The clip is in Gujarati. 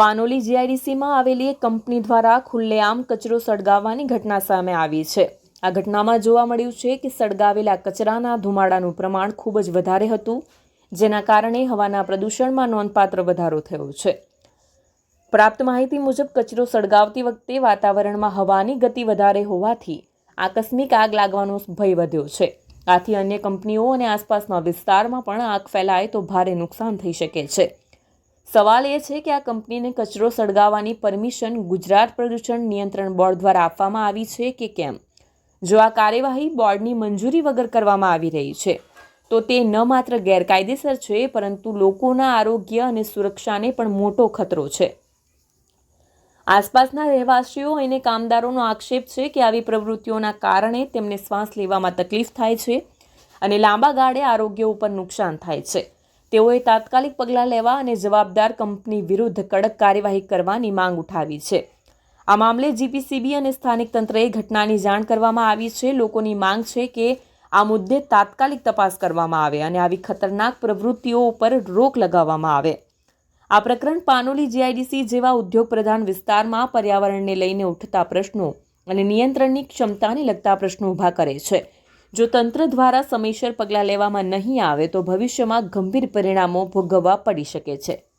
પાનોલી જીઆઈડીસીમાં આવેલી એક કંપની દ્વારા ખુલ્લેઆમ કચરો સળગાવવાની ઘટના સામે આવી છે. આ ઘટનામાં જોવા મળ્યું છે કે સળગાવેલા કચરાના ધુમાડાનું પ્રમાણ ખૂબ જ વધારે હતું, જેના કારણે હવાના પ્રદૂષણમાં નોંધપાત્ર વધારો થયો છે. પ્રાપ્ત માહિતી મુજબ, કચરો સળગાવતી વખતે વાતાવરણમાં હવાની ગતિ વધારે હોવાથી આકસ્મિક આગ લાગવાનો ભય વધ્યો છે. આથી અન્ય કંપનીઓ અને આસપાસના વિસ્તારમાં પણ આગ ફેલાય તો ભારે નુકસાન થઈ શકે છે. સવાલ એ છે કે આ કંપનીને કચરો સળગાવવાની પરમિશન ગુજરાત પ્રદૂષણ નિયંત્રણ બોર્ડ દ્વારા આપવામાં આવી છે કે કેમ? જો આ કાર્યવાહી બોર્ડની મંજૂરી વગર કરવામાં આવી રહી છે, તો તે ન માત્ર ગેરકાયદેસર છે, પરંતુ લોકોના આરોગ્ય અને સુરક્ષાને પણ મોટો ખતરો છે. આસપાસના રહેવાસીઓ અને કામદારોનો આક્ષેપ છે કે આવી પ્રવૃત્તિઓના કારણે તેમને શ્વાસ લેવામાં તકલીફ થાય છે અને લાંબા ગાળે આરોગ્ય ઉપર નુકસાન થાય છે. તેઓએ તાત્કાલિક પગલાં લેવા અને જવાબદાર કંપની વિરુદ્ધ કડક કાર્યવાહી કરવાની માંગ ઉઠાવી છે. આ મામલે જીપીસીબી અને સ્થાનિક તંત્રએ ઘટનાની જાણ કરવામાં આવી છે. લોકોની માંગ છે કે આ મુદ્દે તાત્કાલિક તપાસ કરવામાં આવે અને આવી ખતરનાક પ્રવૃત્તિઓ ઉપર રોક લગાવવામાં આવે. આ પ્રકરણ પાનોલી જીઆઈડીસી જેવા ઉદ્યોગ પ્રધાન વિસ્તારમાં પર્યાવરણને લઈને ઉઠતા પ્રશ્નો અને નિયંત્રણની ક્ષમતાને લગતા પ્રશ્નો ઊભા કરે છે. જો તંત્ર દ્વારા સમયસર પગલાં લેવામાં નહીં આવે તો ભવિષ્યમાં ગંભીર પરિણામો ભોગવવા પડી શકે છે.